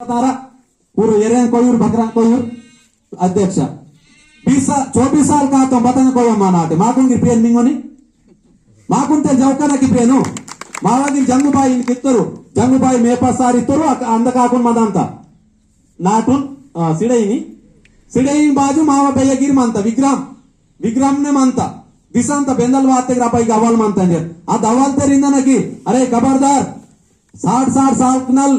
ಇವರು ಎರೆಂಕೊಯ್ಯೂರು ಭದ್ರಂಕೊಯ್ಯೂರು ಅಧ್ಯಕ್ಷ ಬೀಸ ಚೋಬೀಸ್ ಸಾಲ್ ಕಾಕ ಬತಂಗ ಕೊಯ್ಯೋ ಮಾನಾಟೆ ಮಾಕುಂಗಿ ಪ್ರಿಯನ್ ನಿಂಗೋನಿ ಮಾಕುಂತೆ ಜೌಕನಕ್ಕೆ ಪ್ರಿಯನು ಮಾವಾಗಿ ಜಂಗುಬಾಯಿ ಕಿತ್ತರು ಜಂಗುಬಾಯಿ ಮೇಪಸಾರ್ ಇತ್ತರು ಅಂದ ಕಾಕುನ್ ಮದಂತ ನಾಟುನ್ ಸಿಡೈನಿ ಸಿಡೈನ್ ಬಾಜು ಮಾವ ಬೆಯ್ಯಗಿರ್ ಮಂತ ವಿಗ್ರಾಮ್ ವಿಗ್ರಾಮ್ನೆ ಮಂತ ದಿಸ ಅಂತ ಬೆಂದಲ್ ವಾತೆಗೆ ರಪ್ಪ ಈಗ ಅವಲ್ ಮಂತ ಆ ದವಾಲ್ತೇರಿಂದ ನಗಿ ಅರೆ ಖಬರ್ದಾರ್ ಸಾಡ್ ಸಾಡ್ ಸಾಲ್ಕ್ನಲ್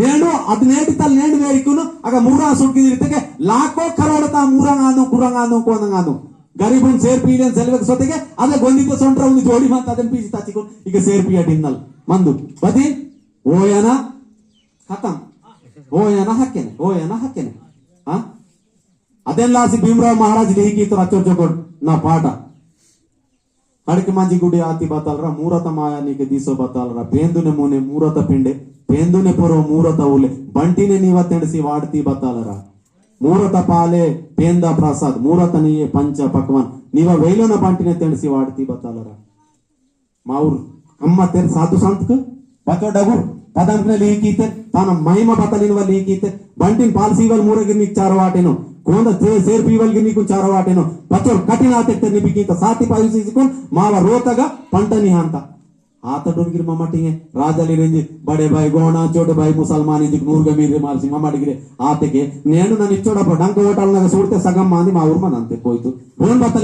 ನೇಣು ತಲೆ ನೇಣು ಬೇರಿಕೂನು ಆಗ ಮೂರ ಸುಡ್ಕಿದ ರೀತಿಗೆ ಲಾಕೋ ಕರೋಡತ ಮೂರಂಗಾನು ಕುರಂಗಾನು ಕೋನಂಗಾನು ಗರೀಬನ್ ಸೇರ್ಪಿಡಿ ಅಂತ ಸೆಲ್ಬೇಕು ಸೊತೆಗೆ, ಅದೇ ಗೊಂದಿತ ಸೊಂಟ್ರ ಒಂದು ಜೋಡಿ ಮಾತು ಅದನ್ನ ಪೀಜಿ ತಾಚಿಕೊಂಡು ಈಗ ಸೇರ್ಪಿ ಅಡಿನಲ್ ಮಂದು, ಬದಿ, ಓಯನ ಖತಮ್ ಓಯನ ಹಾಕ್ಯನೆ ಓಯನ ಹಾಕ್ಯನೆ ಹಾ ಅದೆಲ್ಲಾಸಿ ಭೀಮರಾವ್ ಮಹಾರಾಜ್ ಹೀಗಿತ್ತು ಅಚ್ಚೊರ್ಜಗೊಂಡು ನಾ ಪಾಠ. ಕಡಕೆ ಮಾಂಜಿ ಗುಡಿ ಆತಿ ಬತ್ತಲ್ರ, ಮೂರತ ಮಾಯ ನೀಕೆ ದೀಸೋ ಬತ್ತಲ್ರ, ಬೇಂದು ನಮೂನೆ ಮೂರತ ಪಿಂಡೆ. ಬೇಂದುನೆ ಪೊರೋ ಮೂರತ ಉಲೆ ಬಂಟಿನೆ ನೀವತ್ತೆಣಸಿ ವಾಡ್ತಿ ಬತ್ತಾಲರ ಮೂರತ ಪಾಲೆ ಪೇಂದ ಪ್ರಸಾದ್ ಮೂರತನಿಯೇ ಪಂಚ ಪಕ್ವನ್ ನೀವ ವೇಲನ ಬಂಟಿನೆ ತೆಣಸಿ ವಾಡ್ತಿ ಬತ್ತಾಲರ ಮಾವ್ರು అమ్మ ತೆರ್ ಸಾಧು సంతక. ಬತ್ತ డగు. పదంకునే లీకీతే. తన మహిమ బతలిన వాళ్ళు లీకీతే. బంటిని పాలసీ వాళ్ళు మూరగిరి నీకు చారవాటేను. కొంత సేర్పి వాళ్ళకి నీకు చారవాటేను. పచ్చరు కఠిన తెట్ట నిపికీత సాతి పాలసీసుకొని మావ రోతగా పంటని అంత ಆತಡುಗಿರ್ ಪಾ ಮಟ್ಟಿಗೆ ರಾಜಾಲಿಡಂಜಿ ಬಡೆ ಬಾಯಿ ಗೋಣ, ಚೋಟು ಬಾಯಿ ಮು ಸಲ್ಮಾನ್ ಇದಿ ಗುರುಗಂಬೀರ್ ಮಾಲ್ ಸಿಂಗ ಮಡಿಗೇರಿ ಆತೆಗೆ ನೀನು ನನ್ನ ಇಚ್ಚೊಡಪ್ಪ ಒಟಾಲು ನಗ ಸೂಡ್ತೆ ಸಗಂ ಮಾಂದಿ ಮಾ ರು ಮನಂತೆ ಪೋಯ್ತು ಮೋನ್ ಬತ್ತ